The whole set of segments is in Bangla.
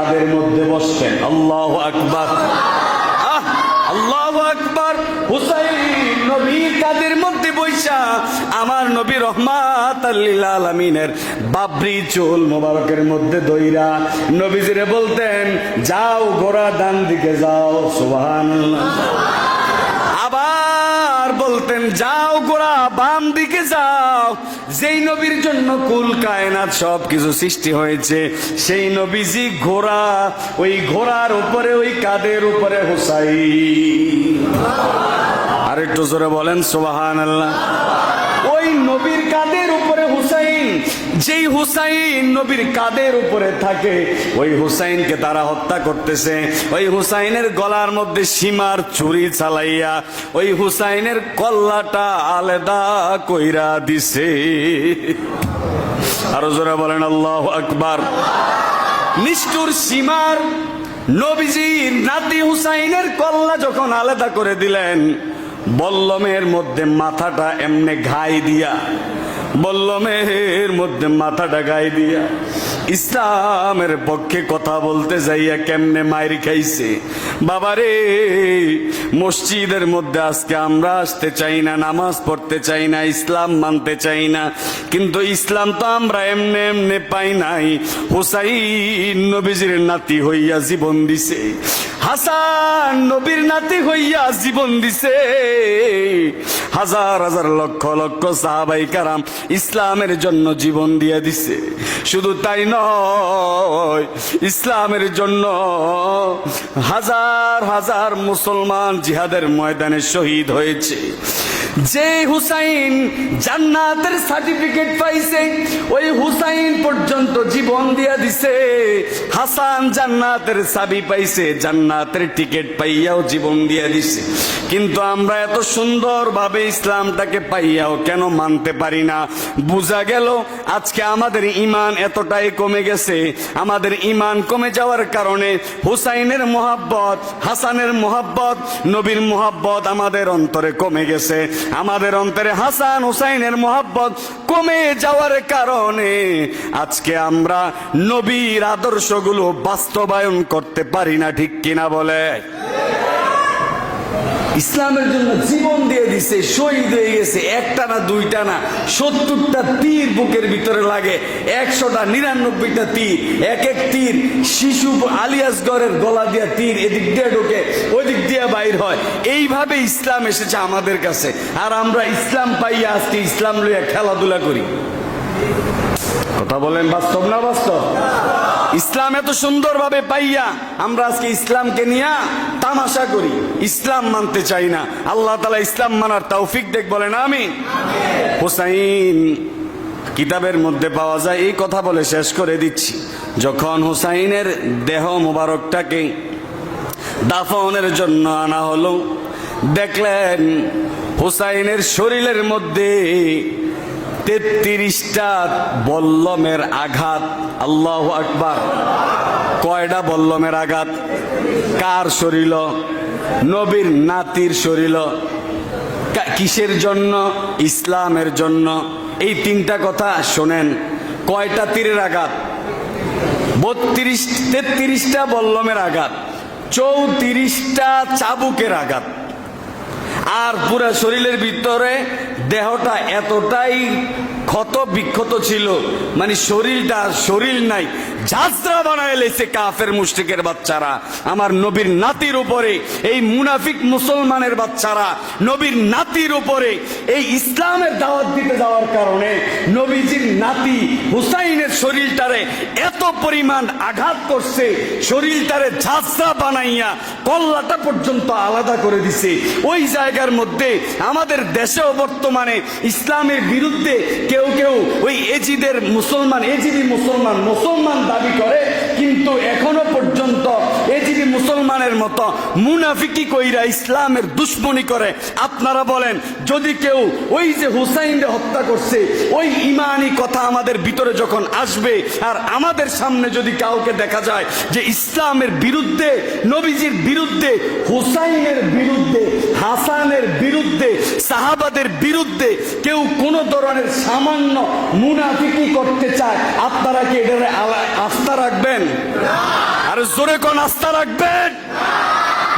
কাদের মধ্যে বসতেন আল্লাহ আকবার। আল্লাহ হুসাইন মধ্যে বৈশা, আমার নবী রহমাত বাবরি চুল মোবারকের মধ্যে দইরা নবীজিরে বলতেন, যাও গোড়া ডান দিকে যাও, সুবহানাল্লাহ। বলতেন, যাও গোড়া, বাম দিকে যাও। যেই নবীর জন্য কুল, কায়নাত সব কিছু সৃষ্টি হয়েছে, সেই নবীজি ঘোড়া, ওই ঘোড়ার উপরে, ওই কাদের উপরে হোসাই আর একটু জোরে বলেন সোবাহান আল্লাহ ওই নবীর কাদের উপরে যেই হুসাইন নবীর কাদের উপরে থাকে, ওই হুসাইনকে তারা হত্যা করতেছে। ওই হুসাইনের গলার মধ্যে সীমার চুরি চালাইয়া, ওই হুসাইনের কল্লাটা আলাদা কইরা দিছে। আরও জোরে বলেন, আল্লাহ আকবার। নিষ্ঠুর সীমার নবীজির নাতি হুসাইনের কল্লা যখন আলাদা করে দিলেন, বল্লমের মধ্যে মাথাটা এমনে ঘাই দিয়া বল্লমের মধ্যে মাথাটা গাই দিয়া ইসলামের পক্ষে কথা বলতে যাইয়া কেমনে মায়ের খাইছে? বাবারে, মসজিদের মধ্যে আজকে আমরা আসতে চাই না, নামাজ পড়তে চাই না, ইসলাম মানতে চাই না। কিন্তু ইসলাম তো আমরা এমনে এমনে পাই নাই। হুসাইন নবীজির নাতি হইয়া জীবন দিছে। হাসান নবীর নাতি হইয়া জীবন দিছে। হাজার হাজার লক্ষ লক্ষ সাহাবাই কারাম ইসলামের জন্য জীবন দিয়ে দিছে। শুধু তাই নয়, ইসলামের জন্য হাজার হাজার মুসলমান জিহাদের ময়দানে শহীদ হয়েছে। যে হুসাইন জান্নাতের সার্টিফিকেট পাইছে, ওই হুসাইন পর্যন্ত জীবন দিয়া দিছে। হাসান জান্নাতের চাবি পাইছে, জান্নাতের টিকিট পাইয়াও জীবন দিয়া দিছে। কিন্তু আমরা এত সুন্দর ভাবে ইসলামটাকে পাইয়াও কেন মানতে পারি না? বোঝা গেল, আজকে আমাদের ইমান এতটাই কমে গেছে। আমাদের ইমান কমে যাওয়ার কারণে হুসাইনের মোহাব্বত, হাসানের মোহাব্বত, নবীর মোহাব্বত আমাদের অন্তরে কমে গেছে। আমাদের অন্তরে হাসান হুসাইনের মোহাব্বত কমে যাওয়ার কারণে আজকে আমরা নবীর আদর্শগুলো বাস্তবায়ন করতে পারি না, ঠিক কিনা বলে? ইসলামের জন্য জীবন দিয়ে দিছে, শহীদ হয়ে গেছে, একটা না দুইটা না, সত্তরটা তীর বুকের ভিতরে লাগে, একশোটা নিরানব্বইটা তীর, এক এক তীর, শিশু আলিয়াসগড়ের গলা দিয়া তীর এদিক দিয়ে ঢোকে ওই দিক দিয়ে বাইর হয়। এইভাবে ইসলাম এসেছে আমাদের কাছে। আর আমরা ইসলাম পাইয়া আজকে ইসলাম লইয়া খেলাধুলা করি। কথা বলেন, বাস্তব না বাস্তব? ইসলাম এত সুন্দরভাবে পাইয়া আমরা আজকে ইসলামকে নিয়ে তামাশা করি। ইসলাম মানতে চাই না। আল্লাহ তালা ইসলাম মানার তৌফিক দেখ, বলেন আমি হুসাইন কিতাবের মধ্যে পাওয়া যায়, এই কথা বলে শেষ করে দিচ্ছি। যখন হুসাইনের দেহ মোবারকটাকে দাফনের জন্য আনা হলো, দেখলেন হুসাইনের শরীরের মধ্যে তেত্রিশটা বল্লমের আঘাত, আল্লাহ আকবার। কয়টা বল্লমের আঘাত? কার শরীর? নবীর নাতির শরীর। কিসের জন্য? ইসলামের জন্য। এই তিনটা কথা শোনেন। কয়টা তীরের আঘাত? বত্রিশ তেত্রিশটা বল্লমের আঘাত। চৌত্রিশটা চাবুকের আঘাত। আর পুরা শরীরের ভিতরে দেহটা এতটাই ক্ষত বিক্ষত ছিল। মানে শরীরটা, শরীর নাই। ঝাঁঝরা বানায় লেছে কাফের মুশরিকের বাচ্চারা। আমার নবীর নাতির উপরে, এই মুনাফিক মুসলমানের বাচ্চারা, নবীর নাতির উপরে, এই ইসলামের দাওয়াত দিতে যাওয়ার কারণে নবীজির নাতি হুসাইনের শরীরটারে এত পরিমাণ আঘাত করছে, শরীরটারে ঝাঁঝরা বানাইয়া কল্লাটা পর্যন্ত আলাদা করে দিছে। ওই জায়গার মধ্যে আমাদের দেশেও বর্তমানে ইসলামের বিরুদ্ধে কেউ কেউ কেউ ওই এজিদের মুসলমান এজিদি মুসলমান মুসলমান দাবি করে, কিন্তু এখনও পর্যন্ত এজিদি মুসলমানের মতো মুনাফিকি কইরা ইসলামের দুশ্মনী করে। আপনারা বলেন, যদি কেউ ওই যে হুসাইনকে হত্যা করছে, ওই ইমানি কথা আমাদের ভিতরে যখন আসবে, আর আমাদের সামনে যদি কাউকে দেখা যায় যে ইসলামের বিরুদ্ধে, নবীজির বিরুদ্ধে, হুসাইনের বিরুদ্ধে, হাসানের বিরুদ্ধে সাহাবাদের বিরুদ্ধে কেউ কোন ধরনের সামান্য মুনাফিকি করতে চায়, আপনারা কি আলা- আস্থা রাখবেন? আর জোরে কোন আস্থা রাখবেন?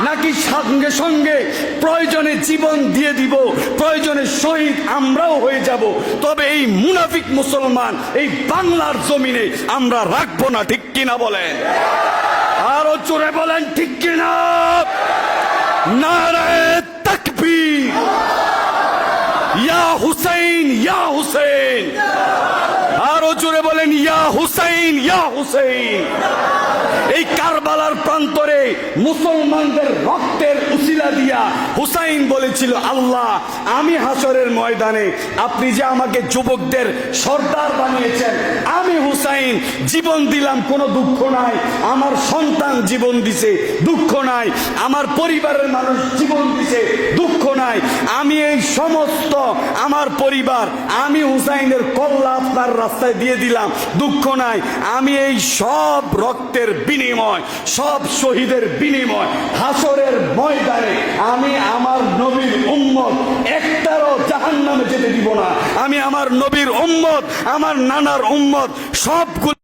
নাকি সঙ্গে সঙ্গে প্রয়োজনে জীবন দিয়ে দিব, প্রয়োজনে শহীদ আমরাও হয়ে যাব। তবে এই মুনাফিক মুসলমান, এই বাংলার জমিনে আমরা রাখব না, ঠিক কিনা বলেন? আরও জোরে বলেন, ঠিক কিনা? নারায় তাকবীর। হুসাইন, ইয়া হুসেন আরও জোরে বলেন, ইয়া হুসাইন, ইয়া হুসেন এই কারবালার প্রান্তরে মুসলমানদের রক্তের উসিলা দিয়া হুসাইন বলেছিল, আল্লাহ, আমি হাসরের ময়দানে আপনি যে আমাকে যুবকদের সর্দার বানিয়েছেন, আমি হুসাইন, জীবন দিলাম, কোনো দুঃখ নাই। আমার সন্তান জীবন দিছে, দুঃখ নাই। আমার পরিবারের মানুষ জীবন দিছে, দুঃখ নাই। আমি এই সমস্ত আমার পরিবার, আমি হুসাইনের কল্লা আপনার রাস্তায় দিয়ে দিলাম, দুঃখ নাই। আমি এই সব রক্তের বিনিময়, সব শহীদের বিনিময়, হাসরের ময়দানে আমি আমার নবীর উম্মত, একটারও জাহান নামে যেতে দিব না। আমি আমার নবীর উম্মত, আমার নানার উম্মত, সবগুলো